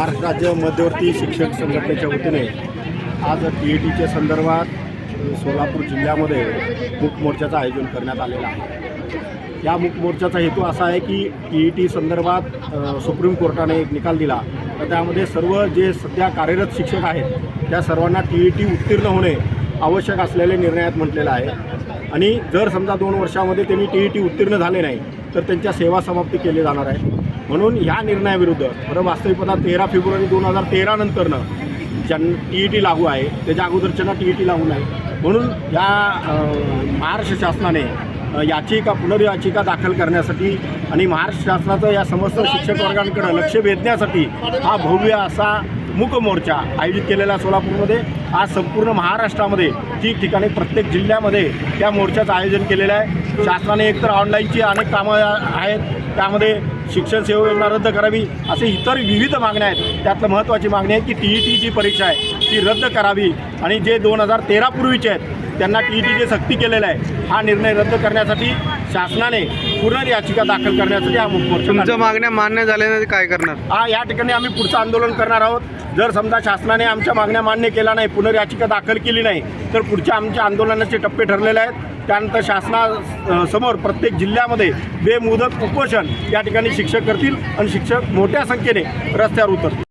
महाराष्ट्र राज्य मध्यवर्ती शिक्षक संघटनेच्या वतीने आज टी ई टीच्या संदर्भात सोलापूर जिल्ह्यामध्ये मूक मोर्चाचं आयोजन करण्यात आलेलं आहे. या मुकमोर्चाचा हेतू असा आहे की टी ई टी संदर्भात सुप्रीम कोर्टाने एक निकाल दिला. तर त्यामध्ये सर्व जे सध्या कार्यरत शिक्षक आहेत त्या सर्वांना टी ई टी उत्तीर्ण होणे आवश्यक असलेले निर्णयात म्हटलेलं आहे. आणि जर समजा दोन वर्षामध्ये त्यांनी टी ई टी उत्तीर्ण झाले नाही तर त्यांच्या सेवा समाप्ती केली जाणार आहे. म्हणून ह्या निर्णयाविरुद्ध बरं वास्तविकता तेरा फेब्रुवारी दोन हजार तेरानंतरनं ज्यां टी ई टी लागू आहे त्याच्या अगोदरच्यांना टी ई टी लागू नाही. म्हणून या महाराष्ट्र शासनाने याचिका पुनर्याचिका दाखल करण्यासाठी आणि महाराष्ट्र शासनाचं या समस्त शिक्षक वर्गांकडे लक्ष वेधण्यासाठी हा भव्य असा मूक मोर्चा आयोजित केलेला सोलापूरमध्ये आज संपूर्ण महाराष्ट्रामध्ये ठिकठिकाणी प्रत्येक जिल्ह्यामध्ये त्या मोर्चाचं आयोजन केलेलं आहे. शासनाने एकतर ऑनलाईनची अनेक कामं आहेत त्यामध्ये शिक्षण सेवा योजना रद्द करावी असे इतर विविध मागण्या आहेत. त्यातलं महत्त्वाची मागणी आहे की टी ई टी जी परीक्षा आहे ती रद्द करावी. आणि जे दोन हजार तेरापूर्वीचे आहेत त्यांना टी टीची सक्ती केलेला आहे. हा निर्णय रद्द करण्यासाठी शासनाने पुनर्याचिका दाखल करण्यासाठी हा तुमच्या. मागण्या मान्य झाल्या नाही काय करणार? हा या ठिकाणी आम्ही पुढचं आंदोलन करणार आहोत. जर समजा शासनाने आमच्या मागण्या मान्य केल्या नाही पुनर्याचिका दाखल केली नाही तर पुढच्या आमच्या आंदोलनाचे टप्पे ठरलेले आहेत. त्यानंतर शासना अ, समोर प्रत्येक जिल्ह्यामध्ये बेमुदत उपोषण या ठिकाणी शिक्षक करतील आणि शिक्षक मोठ्या संख्येने रस्त्यावर उतरतील.